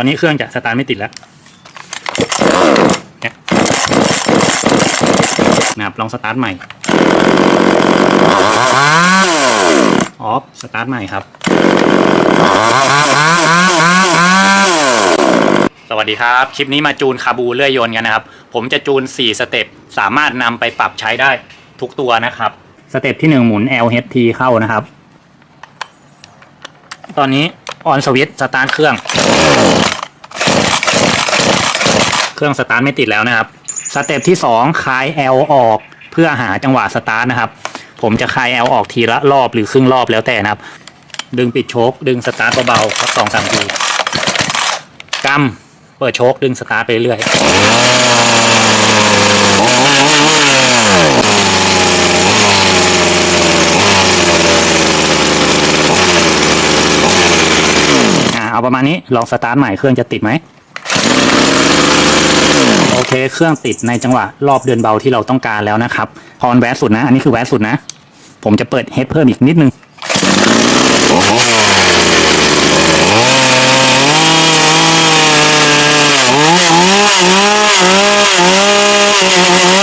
ตอนนี้เครื่องจะสตาร์ทไม่ติดแล้วเนี่ยนะครับลองสตาร์ทใหม่ ออฟ สตาร์ทใหม่ครับ สวัสดีครับ คลิปนี้มาจูนคาบูเลื่อยยนต์กันนะครับ ผมจะจูน 4 สเต็ป สามารถนำไปปรับใช้ได้ทุกตัวนะครับ สเต็ปที่ 1 หมุน LHT เข้านะครับ ตอนนี้ออนสวิตสตาร์ทเครื่อง เครื่องสตาร์ทไม่ติดแล้วนะครับสเต็ปที่2คลาย L ออกเพื่อหาจังหวะสตาร์ทนะครับ ผมจะคลาย L ออกทีละรอบหรือครึ่งรอบแล้วแต่นะครับ ดึงปิดโชคดึงสตาร์ทเบาๆครับสองสามทีกำเปิดโชคดึงสตาร์ทไปเรื่อยเอาประมาณนี้ลองสตาร์ทใหม่เครื่องจะติดไหม เทเครื่องติดในจังหวะรอบเดือนเบาที่เราต้องการแล้วนะครับพอนแวสุดนะ อันนี้คือแวสุดนะ ผมจะเปิดเฮดเพิ่มอีกนิดนึงอ